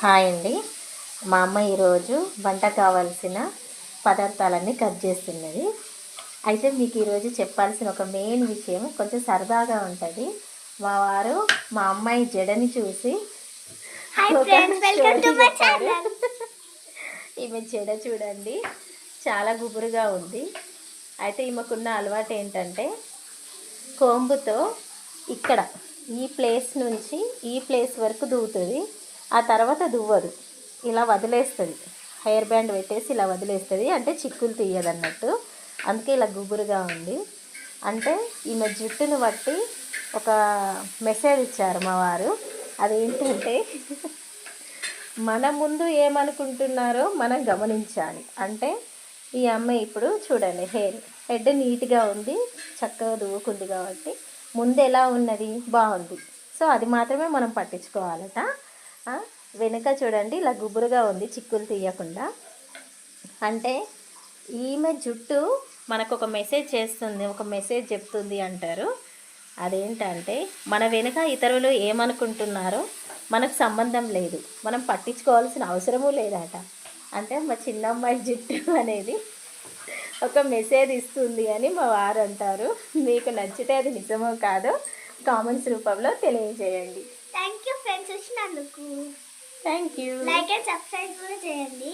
Hi అండి. మా అమ్మ ఈరోజు వంట కావాల్సిన పదార్థాలన్నీ కట్ చేస్తున్నది. అయితే మీకు ఈరోజు చెప్పాల్సిన ఒక మెయిన్ విషయం కొంచెం సరదాగా ఉంటుంది. మా వారు మా అమ్మాయి జడని చూసి ఈమె జడ చూడండి. చాలా గుబురుగా ఉంది. అయితే ఈమెకున్న అలవాటు ఏంటంటే కోంబుతో ఇక్కడ ఈ ప్లేస్ నుంచి ఈ ప్లేస్ వరకు దువ్వుతుంది ఆ తర్వాత దువ్వదు. ఇలా వదిలేస్తుంది. హెయిర్ బ్యాండ్ పెట్టేసి ఇలా వదిలేస్తుంది. అంటే చిక్కులు తీయదన్నట్టు. అందుకే ఇలా గుబురుగా ఉంది. అంటే ఈమె జుట్టును బట్టి ఒక మెసేజ్ ఇచ్చారు మా వారు. అదేంటంటే మన ముందు ఏమనుకుంటున్నారో మనం గమనించాలి. అంటే ఈ అమ్మాయి ఇప్పుడు చూడండి హెయిర్ హెడ్ నీట్గా ఉంది చక్కగా దువ్వుకుంది కాబట్టి ముందు ఎలా ఉన్నది? బాగుంది. సో అది మాత్రమే మనం పట్టించుకోవాలట. వెనుక చూడండి ఇలా గుబురుగా ఉంది చిక్కులు తీయకుండా. అంటే ఈమె జుట్టు మనకు ఒక మెసేజ్ చేస్తుంది ఒక మెసేజ్ చెప్తుంది అంటారు. అదేంటంటే మన వెనుక ఇతరులు ఏమనుకుంటున్నారో మనకు సంబంధం లేదు. మనం పట్టించుకోవాల్సిన అవసరమూ లేదట. అంటే మా చిన్నమ్మాయి జుట్టు అనేది ఒక మెసేజ్ ఇస్తుంది అని మా వారు అంటారు. మీకు నచ్చితే అది నిజమో కాదో కామెంట్స్ రూపంలో తెలియజేయండి. థ్యాంక్ యూ ఫ్రెండ్స్ వచ్చినందుకు. Thank you like and subscribe కూడా చేయండి.